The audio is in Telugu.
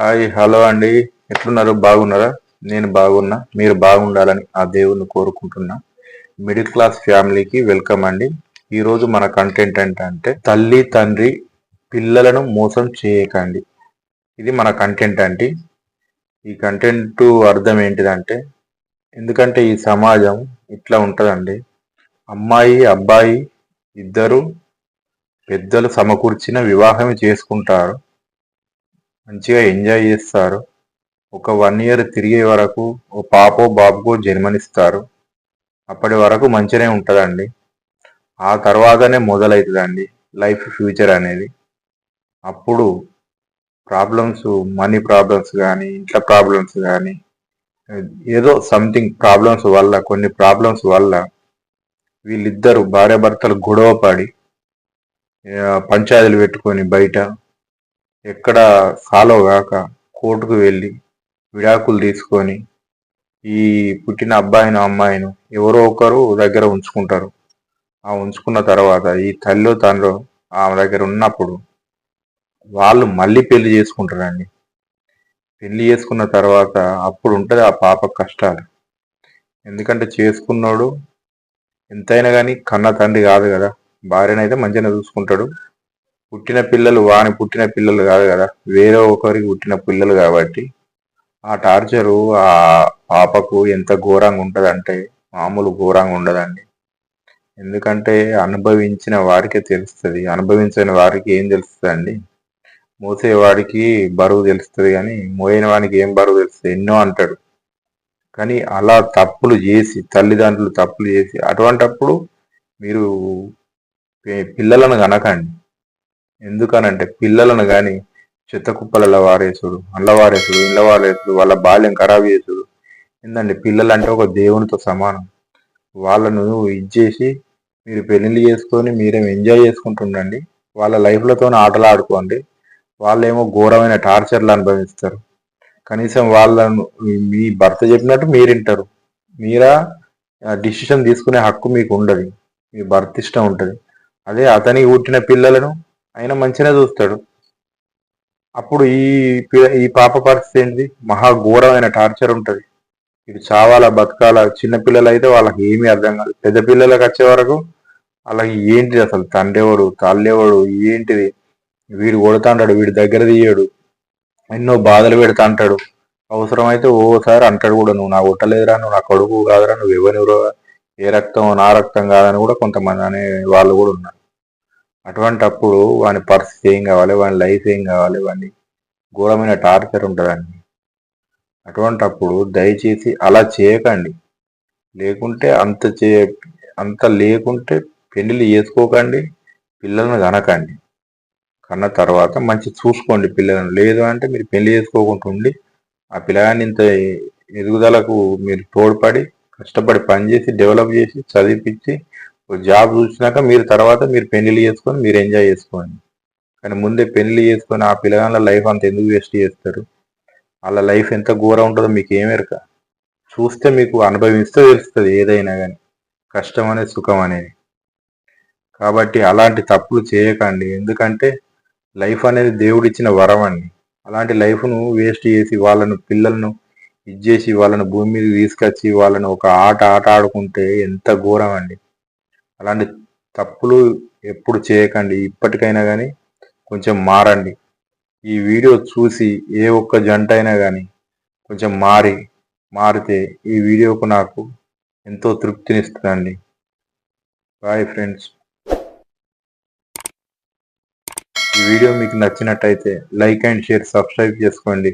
హాయ్ హలో అండి. ఎట్లున్నారు? బాగున్నారా? నేను బాగున్నా. మీరు బాగుండాలని ఆ దేవుణ్ణి కోరుకుంటున్నా. మిడిల్ క్లాస్ ఫ్యామిలీకి వెల్కమ్ అండి. ఈరోజు మన కంటెంట్ ఏంటంటే తల్లి తండ్రి పిల్లలను మోసం చేయకండి. ఇది మన కంటెంట్ అండి. ఈ కంటెంట్ అర్థం ఏంటిదంటే ఎందుకంటే ఈ సమాజం ఇట్లా ఉంటుందండి. అమ్మాయి అబ్బాయి ఇద్దరు పెద్దలు సమకూర్చిన వివాహం చేసుకుంటారు. మంచిగా ఎంజాయ్ చేస్తారు. ఒక వన్ ఇయర్ తిరిగే వరకు ఓ పాపో బాబుకో జన్మనిస్తారు. అప్పటి వరకు మంచిగానే ఉంటుందండి. ఆ తర్వాతనే మొదలవుతుందండి లైఫ్ ఫ్యూచర్ అనేది. అప్పుడు ప్రాబ్లమ్స్ మనీ ప్రాబ్లమ్స్ కానీ ఇంట్లో ప్రాబ్లమ్స్ కానీ ఏదో సంథింగ్ ప్రాబ్లమ్స్ వల్ల కొన్ని ప్రాబ్లమ్స్ వల్ల వీళ్ళిద్దరు భార్యాభర్తలు గొడవ పడి పంచాయతీలు పెట్టుకొని బయట ఎక్కడ ఫాలో కాక కోర్టుకు వెళ్ళి విడాకులు తీసుకొని ఈ పుట్టిన అబ్బాయిని అమ్మాయిను ఎవరో ఒకరు దగ్గర ఉంచుకుంటారు. ఆ ఉంచుకున్న తర్వాత ఈ తల్లి తండ్రి ఆమె దగ్గర ఉన్నప్పుడు వాళ్ళు మళ్ళీ పెళ్ళి చేసుకుంటారండి. పెళ్ళి చేసుకున్న తర్వాత అప్పుడు ఉంటుంది ఆ పాప కష్టాలు. ఎందుకంటే చేసుకున్నాడు ఎంతైనా కానీ కన్న తండ్రి కాదు కదా. భార్యనైతే మంచిగానే చూసుకుంటాడు. పుట్టిన పిల్లలు వాని పుట్టిన పిల్లలు కాదు కదా. వేరే ఒకరికి పుట్టిన పిల్లలు కాబట్టి ఆ టార్చరు ఆ పాపకు ఎంత ఘోరంగా ఉంటుందంటే మామూలు ఘోరంగా ఉండదండి. ఎందుకంటే అనుభవించిన వారికే తెలుస్తుంది. అనుభవించని వారికి ఏం తెలుస్తుంది మోసేవాడికి బరువు తెలుస్తుంది కానీ మోయని వానికి ఏం బరువు తెలుస్తుంది? ఎన్నో అంటాడు. కానీ అలా తప్పులు చేసి తల్లిదండ్రులు తప్పులు చేసి అటువంటప్పుడు మీరు పిల్లలను కనకండి ఎందుకనంటే పిల్లలను కానీ చెత్త కుప్పలలో వారేసుడు అల్ల వారేసుడు ఇళ్ళ వారేసుడు వాళ్ళ బాల్యం ఖరాబ్ చేసుడు. ఏంటంటే పిల్లలు అంటే ఒక దేవునితో సమానం. వాళ్ళను ఇచ్చేసి మీరు పెళ్ళిళ్ళు చేసుకొని మీరేం ఎంజాయ్ చేసుకుంటుండండి. వాళ్ళ లైఫ్లతో ఆటలు ఆడుకోండి వాళ్ళేమో ఘోరమైన టార్చర్లు అనుభవిస్తారు. కనీసం వాళ్ళను మీ భర్త చెప్పినట్టు మీరు వింటారు మీరా డిసిషన్ తీసుకునే హక్కు మీకు ఉండదు మీ భర్త ఇష్టం ఉంటుంది. అదే అతని పుట్టిన పిల్లలను ఆయన మంచిగా చూస్తాడు. అప్పుడు ఈ ఈ పాప పరిస్థితి ఏంటిది? మహా ఘోరమైన టార్చర్ ఉంటుంది. ఇటు చావాలా బతకాలా? చిన్నపిల్లలు అయితే వాళ్ళకి ఏమీ అర్థం కాదు. పెద్ద పిల్లలకు వచ్చే వరకు వాళ్ళకి ఏంటిది అసలు? తండ్రివాడు? తల్లేవాడు? ఏంటిది? వీడు కొడుతుంటాడు వీడి దగ్గర తీయడు. ఎన్నో బాధలు పెడతా అంటాడు అవసరమైతే ఓసారి అంటాడు కూడా నువ్వు నా కొట్టలేదురా నువ్వు నా కొడుకు కాదురా నువ్వు ఎవరివరో ఏ రక్తం నా రక్తం కాదని కూడా కొంతమంది అనే వాళ్ళు కూడా ఉన్నారు. అటువంటి అప్పుడు వాని పరిస్థితి ఏం కావాలి? వాని లైఫ్ ఏం కావాలి? వాని ఘోరమైన టార్చర్ ఉంటుందండి. అటువంటి అప్పుడు దయచేసి అలా చేయకండి. లేకుంటే అంత చే అంత లేకుంటే పెళ్ళిళ్ళు చేసుకోకండి పిల్లలను కనకండి. కన్న తర్వాత మంచి చూసుకోండి పిల్లలను. లేదు అంటే మీరు పెళ్ళి చేసుకోకుండా ఉండి ఆ పిల్లగాన్ని ఇంత ఎదుగుదలకు మీరు తోడ్పడి కష్టపడి పనిచేసి డెవలప్ చేసి చదివిపించి జాబ్ చూసినాక మీరు తర్వాత మీరు పెళ్ళి చేసుకొని మీరు ఎంజాయ్ చేసుకోండి. కానీ ముందే పెళ్ళి చేసుకొని ఆ పిల్లగాళ్ళ లైఫ్ అంత ఎందుకు వేస్ట్ చేస్తారు? వాళ్ళ లైఫ్ ఎంత ఘోరం ఉంటుందో మీకు ఏమెరక చూస్తే మీకు అనుభవిస్తే తెలుస్తుంది ఏదైనా కానీ. కష్టం అనేది సుఖం అనేది. కాబట్టి అలాంటి తప్పులు చేయకండి. ఎందుకంటే లైఫ్ అనేది దేవుడు ఇచ్చిన వరం అండి. అలాంటి లైఫ్ను వేస్ట్ చేసి వాళ్ళను పిల్లలను ఇచ్చేసి వాళ్ళను భూమి మీద తీసుకొచ్చి వాళ్ళను ఒక ఆట ఆట ఆడుకుంటే ఎంత ఘోరం అండి. అలాంటి తప్పులు ఎప్పుడు చేయకండి. ఇప్పటికైనా కానీ కొంచెం మారండి. ఈ వీడియో చూసి ఏ ఒక్క జంట అయినా కానీ కొంచెం మారి మారితే ఈ వీడియోకు నాకు ఎంతో తృప్తినిస్తుందండి. Bye friends. ఈ వీడియో మీకు నచ్చినట్టయితే లైక్ అండ్ షేర్ సబ్స్క్రైబ్ చేసుకోండి.